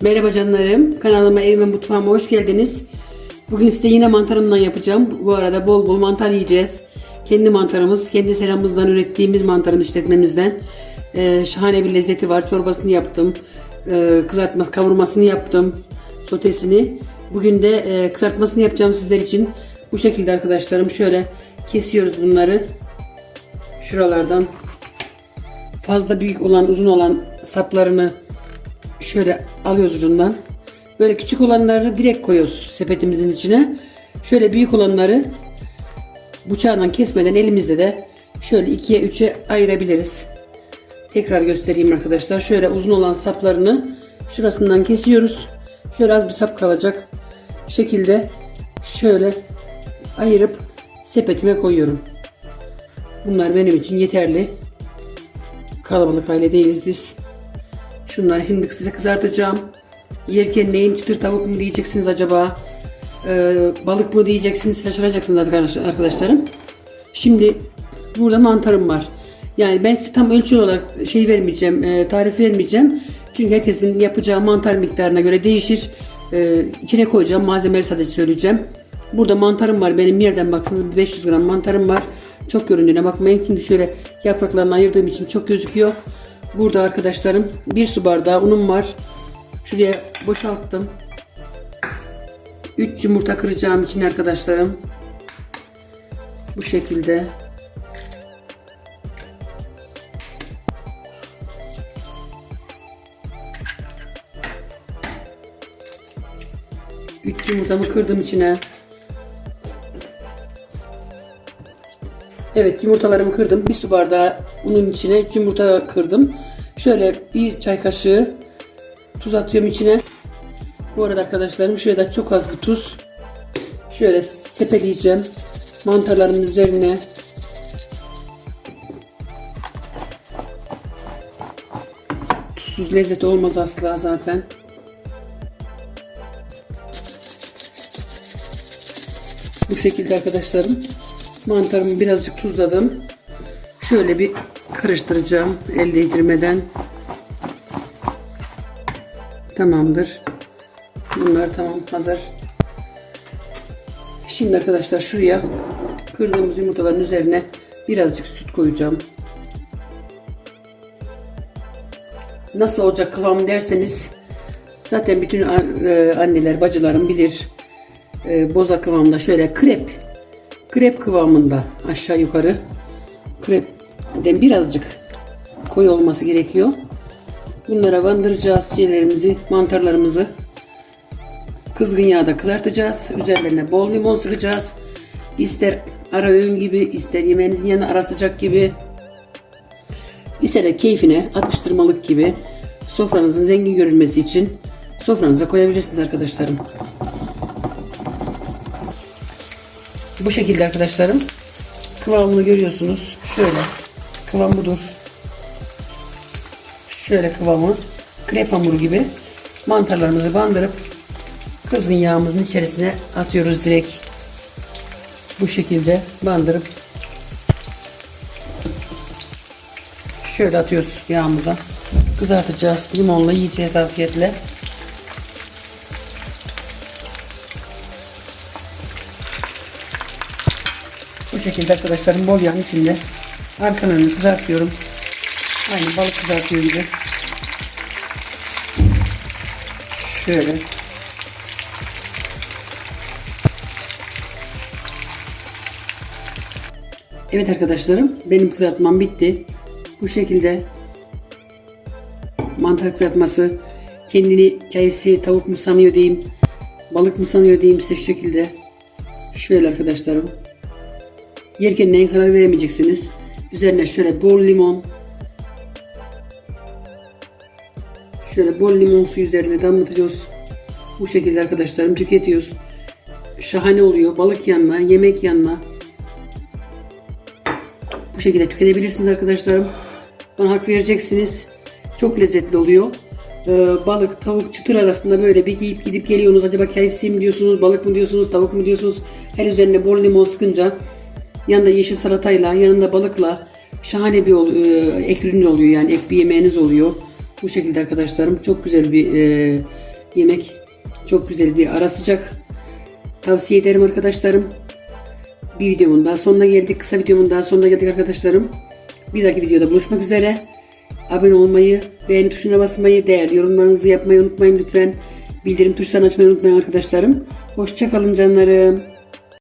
Merhaba canlarım. Kanalıma evime mutfağıma hoş geldiniz. Bugün size yine mantarımdan yapacağım. Bu arada bol bol mantar yiyeceğiz. Kendi mantarımız, kendi seramımızdan ürettiğimiz mantarımız işletmemizden. Ee, şahane bir lezzeti var. Çorbasını yaptım. Ee, kızartma, kavurmasını yaptım. Sotesini. Bugün de e, kızartmasını yapacağım sizler için. Bu şekilde arkadaşlarım. Şöyle kesiyoruz bunları. Şuralardan fazla büyük olan uzun olan saplarını şöyle alıyoruz ucundan. Böyle küçük olanları direkt koyuyoruz sepetimizin içine. Şöyle büyük olanları bıçağla kesmeden elimizde de şöyle ikiye üçe ayırabiliriz. Tekrar göstereyim arkadaşlar. Şöyle uzun olan saplarını şurasından kesiyoruz. Şöyle az bir sap kalacak şekilde şöyle ayırıp sepetime koyuyorum. Bunlar benim için yeterli. Kalabalık aile değiliz biz. Şunları şimdi size kızartacağım. Yerken neyin çıtır tavuk mu diyeceksiniz acaba? Ee, balık mı diyeceksiniz? Şaşıracaksınız arkadaş- arkadaşlarım. Şimdi burada mantarım var. Yani ben size tam ölçü olarak şey vermeyeceğim, e, tarif vermeyeceğim. Çünkü herkesin yapacağı mantar miktarına göre değişir. Ee, içine koyacağım malzemeleri sadece söyleyeceğim. Burada mantarım var. Benim yerden baksanız bir 500 gram mantarım var. Çok göründüğüne bakmayın. Şimdi şöyle yapraklarını ayırdığım için çok gözüküyor. Burada arkadaşlarım bir su bardağı unum var. Şuraya boşalttım. 3 yumurta kıracağım için arkadaşlarım. Bu şekilde. Üç yumurtamı kırdım içine. Evet yumurtalarımı kırdım. Bir su bardağı unun içine 3 yumurta kırdım. Şöyle bir çay kaşığı tuz atıyorum içine. Bu arada arkadaşlarım şöyle çok az bir tuz. Şöyle sepeleyeceğim. Mantarların üzerine. Tuzsuz lezzet olmaz asla zaten. Bu şekilde arkadaşlarım. Mantarımı birazcık tuzladım. Şöyle bir karıştıracağım el değdirmeden. Tamamdır. Bunlar tamam hazır. Şimdi arkadaşlar şuraya kırdığımız yumurtaların üzerine birazcık süt koyacağım. Nasıl olacak kıvam derseniz zaten bütün e, anneler bacılarım bilir. E, boza kıvamında şöyle krep krep kıvamında aşağı yukarı krepten birazcık koyu olması gerekiyor. Bunlara bandıracağız şeylerimizi, mantarlarımızı. Kızgın yağda kızartacağız. Üzerlerine bol limon sıkacağız. İster ara öğün gibi, ister yemeğinizin yanına ara sıcak gibi. İster de keyfine atıştırmalık gibi sofranızın zengin görünmesi için sofranıza koyabilirsiniz arkadaşlarım. Bu şekilde arkadaşlarım. Kıvamını görüyorsunuz. Şöyle. Kıvam budur. Şöyle kıvamı. Krep hamuru gibi. Mantarlarımızı bandırıp kızgın yağımızın içerisine atıyoruz direkt. Bu şekilde bandırıp şöyle atıyoruz yağımıza. Kızartacağız. Limonla yiyeceğiz afiyetle. Bu şekilde arkadaşlarım bol yağın içinde arkalarını kızartıyorum. Aynı balık kızartıyor gibi. Şöyle. Evet arkadaşlarım benim kızartmam bitti. Bu şekilde mantar kızartması kendini KFC tavuk mu sanıyor diyeyim balık mı sanıyor diyeyim size şu şekilde. Şöyle arkadaşlarım. Yerken neyin karar veremeyeceksiniz. Üzerine şöyle bol limon. Şöyle bol limon suyu üzerine damlatıyoruz. Bu şekilde arkadaşlarım tüketiyoruz. Şahane oluyor. Balık yanına, yemek yanına. Bu şekilde tüketebilirsiniz arkadaşlarım. Bana hak vereceksiniz. Çok lezzetli oluyor. Ee, balık, tavuk, çıtır arasında böyle bir giyip gidip geliyorsunuz. Acaba KFC mi diyorsunuz, balık mı diyorsunuz, tavuk mu diyorsunuz? Her üzerine bol limon sıkınca yanında yeşil salatayla, yanında balıkla şahane bir e, ek ürün oluyor yani ek bir yemeğiniz oluyor. Bu şekilde arkadaşlarım çok güzel bir e, yemek. Çok güzel bir ara sıcak. Tavsiye ederim arkadaşlarım. Bir videomun daha sonuna geldik. Kısa videomun daha sonuna geldik arkadaşlarım. Bir dahaki videoda buluşmak üzere. Abone olmayı, beğeni tuşuna basmayı, değerli yorumlarınızı yapmayı unutmayın lütfen. Bildirim tuşlarını açmayı unutmayın arkadaşlarım. Hoşçakalın canlarım.